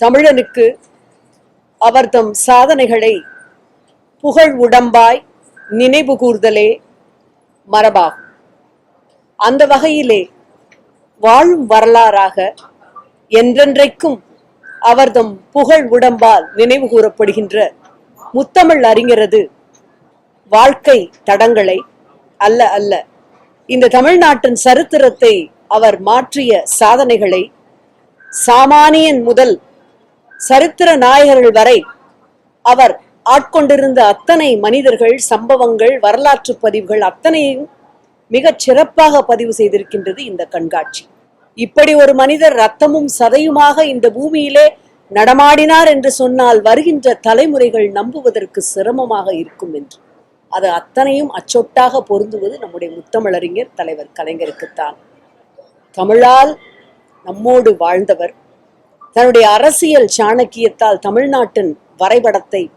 தமிழனுக்கு அவர்தம் சாதனைகளை புகழ் உடம்பாய் நினைவு கூர்தலே மரபாகும். அந்த வகையிலே வாழும் வரலாறாக என்றென்றைக்கும் அவர்தம் புகழ் உடம்பால் நினைவு கூறப்படுகின்ற முத்தமிழ் அறிஞரது வாழ்க்கை தடங்களை அல்ல அல்ல இந்த தமிழ்நாட்டின் சரித்திரத்தை அவர் மாற்றிய சாதனைகளை சாமானியன் முதல் சரித்திர நாயகர்கள் வரை அவர் ஆட்கொண்டிருந்த அத்தனை மனிதர்கள் சம்பவங்கள் வரலாற்று பதிவுகள் அத்தனையும் மிகச் சிறப்பாக பதிவு செய்திருக்கின்றது இந்த கண்காட்சி. இப்படி ஒரு மனிதர் ரத்தமும் சதையுமாக இந்த பூமியிலே நடமாடினார் என்று சொன்னால் வருகின்ற தலைமுறைகள் நம்புவதற்கு சிரமமாக இருக்கும் என்று. அது அத்தனையும் அச்சொட்டாக பொருந்துவது நம்முடைய முத்தமிழறிஞர் தலைவர் கலைஞருக்குத்தான். தமிழால் நம்மோடு வாழ்ந்தவர் தன்னுடைய அரசியல் சாணக்கியத்தால் தமிழ்நாட்டின் வரைபடத்தை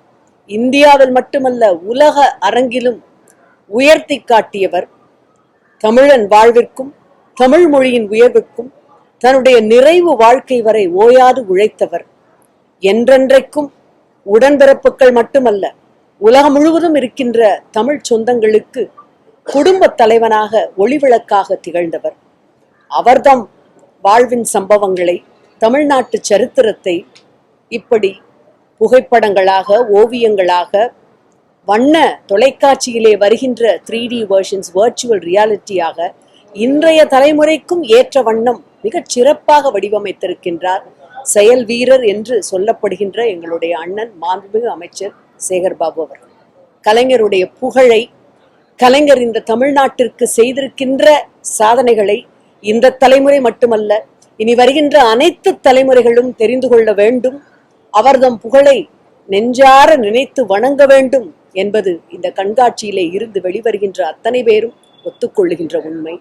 இந்தியாவில் மட்டுமல்ல உலக அரங்கிலும் உயர்த்தி காட்டியவர் தமிழன் வாழ்விற்கும் தமிழ் மொழியின் உயர்வுக்கும் தன்னுடைய நிறைவு வாழ்க்கை வரை ஓயாது உழைத்தவர். என்றென்றைக்கும் உடன்பிறப்புகள் மட்டுமல்ல உலகம் முழுவதும் இருக்கின்ற தமிழ் சொந்தங்களுக்கு குடும்பத் தலைவனாக ஒளிவிளக்காக திகழ்ந்தவர். அவர்தம் வாழ்வின் சம்பவங்களை தமிழ்நாட்டு சரித்திரத்தை இப்படி புகைப்படங்களாக ஓவியங்களாக வண்ண தொலைக்காட்சியிலே வருகின்ற த்ரீ டி வேர்ஷன்ஸ் வர்ச்சுவல் ரியாலிட்டியாக இன்றைய தலைமுறைக்கும் ஏற்ற வண்ணம் மிகச் சிறப்பாக வடிவமைத்திருக்கின்றார் செயல் வீரர் என்று சொல்லப்படுகின்ற எங்களுடைய அண்ணன் மாண்புமிகு அமைச்சர் சேகர்பாபு அவர்கள். கலைஞருடைய புகழை கலைஞர் இந்த தமிழ்நாட்டிற்கு செய்திருக்கின்ற சாதனைகளை இந்த தலைமுறை மட்டுமல்ல இனி வருகின்ற அனைத்து தலைமுறைகளும் தெரிந்து கொள்ள வேண்டும். அவர்தம் புகழை நெஞ்சார நினைத்து வணங்க வேண்டும் என்பது இந்த கண்காட்சியிலே இருந்து வெளிவருகின்ற அத்தனை பேரும் ஒத்துக்கொள்ளுகின்ற உண்மை.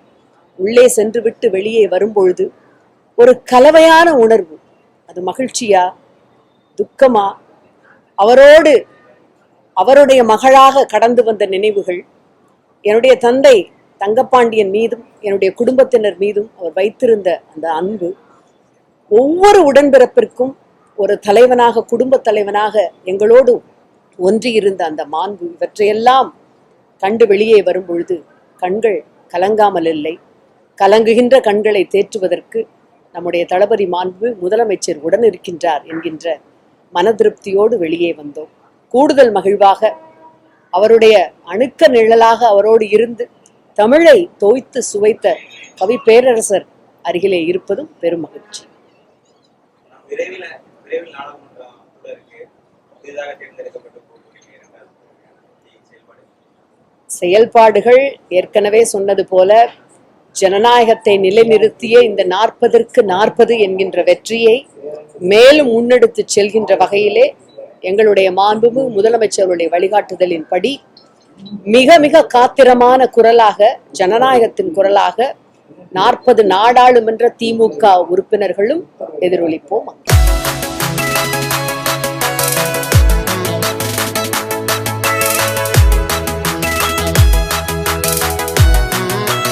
உள்ளே சென்றுவிட்டு வெளியே வரும்பொழுது ஒரு கலவையான உணர்வு. அது மகிழ்ச்சியா? துக்கமா? அவரோடு அவருடைய மகளாக கடந்து வந்த நினைவுகள்? என்னுடைய தந்தை தங்கப்பாண்டியன் மீதும் என்னுடைய குடும்பத்தினர் மீதும் அவர் வைத்திருந்த அந்த அன்பு ஒவ்வொரு உடன்பிறப்பிற்கும் ஒரு தலைவனாக குடும்ப தலைவனாக எங்களோடு ஒன்றியிருந்த அந்த மாண்பு இவற்றையெல்லாம் கண்டு வெளியே வரும் பொழுது கண்கள் கலங்காமல் இல்லை. கலங்குகின்ற கண்களை தேற்றுவதற்கு நம்முடைய தளபதி மாண்பு முதலமைச்சர் உடன் இருக்கின்றார் என்கின்ற மன திருப்தியோடு வெளியே வந்தோம். கூடுதல் மகிழ்வாக அவருடைய அணுக்க நிழலாக அவரோடு இருந்து தமிழை தோய்த்து சுவைத்த கவி பேரரசர் அருகிலே இருப்பதும் பெரும் மகிழ்ச்சி. செயல்பாடுகள் ஏற்கனவே சொன்னது போல ஜனநாயகத்தை நிலைநிறுத்திய இந்த நாற்பதற்கு நாற்பது என்கின்ற வெற்றியை மேலும் முன்னெடுத்து செல்கின்ற வகையிலே எங்களுடைய மாண்புமிகு முதலமைச்சருடைய வழிகாட்டுதலின்படி மிக மிக காத்திரமான குரலாக ஜனநாயகத்தின் குரலாக நாற்பது நாடாளுமன்ற திமுக உறுப்பினர்களும் எதிரொலிப்போம்